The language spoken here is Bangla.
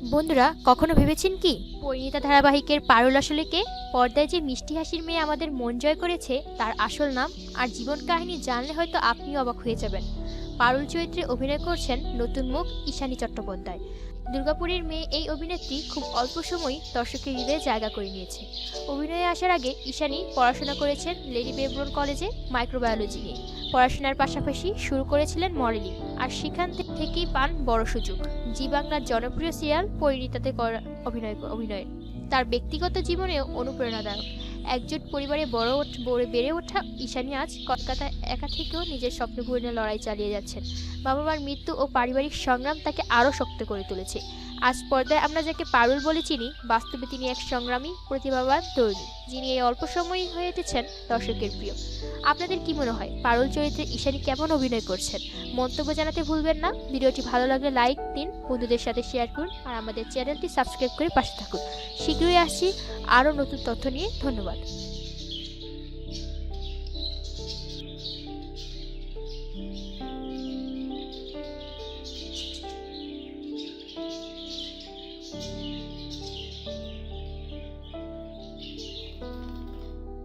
বন্ধুরা, কখনো ভেবেছেন কি? পরিণীতা ধারাবাহিকের পারুল আসলে কে? পর্দায় যে মিষ্টি হাসির মেয়ে আমাদের মন জয় করেছে, তার আসল নাম আর জীবন কাহিনী জানলে হয়তো আপনিও অবাক হয়ে যাবেন। পারুল চরিত্রে অভিনয় করছেন নতুন মুখ ঈশানী চট্টোপাধ্যায়। দুর্গাপুরের মেয়ে এই অভিনেত্রী খুব অল্প সময়ই দর্শকের হৃদয়ে জায়গা করে নিয়েছে। অভিনয়ে আসার আগে ঈশানী পড়াশোনা করেছেন লেডি বেব্রন কলেজে মাইক্রোবায়োলজি নিয়ে। পড়াশোনার পাশাপাশি শুরু করেছিলেন মডেলিং আর সেখান থেকেই পান বড় সুযোগ। জি বাংলার জনপ্রিয় সিরিয়াল পরিণীতাতে করা অভিনয়, অভিনয়ের। তার ব্যক্তিগত জীবনেও অনুপ্রেরণাদায়ক। একজোট পরিবারে বড় বড় ওঠা ঈশানী আজ কলকাতায় একা থেকেও নিজের স্বপ্ন পূরণের লড়াই চালিয়ে যাচ্ছেন। বাবা মার মৃত্যু ও পারিবারিক সংগ্রাম তাকে আরও শক্ত করে তুলেছে। আজ পর্দায় আমরা যাকে পারুল বলে চিনি, বাস্তবে তিনি এক সংগ্রামী, প্রতিভাবান তরুণী, যিনি এই অল্প সময়ই হয়ে উঠেছেন দর্শকের প্রিয়। আপনাদের কি মনে হয়, পারুল চরিত্রে ঈশানী কেমন অভিনয় করছেন? মন্তব্য জানাতে ভুলবেন না। ভিডিওটি ভালো লাগলে লাইক দিন, বন্ধুদের সাথে শেয়ার করুন, আর আমাদের চ্যানেলটি সাবস্ক্রাইব করে পাশে থাকুন। শীঘ্রই আসছি আরও নতুন তথ্য নিয়ে। ধন্যবাদ।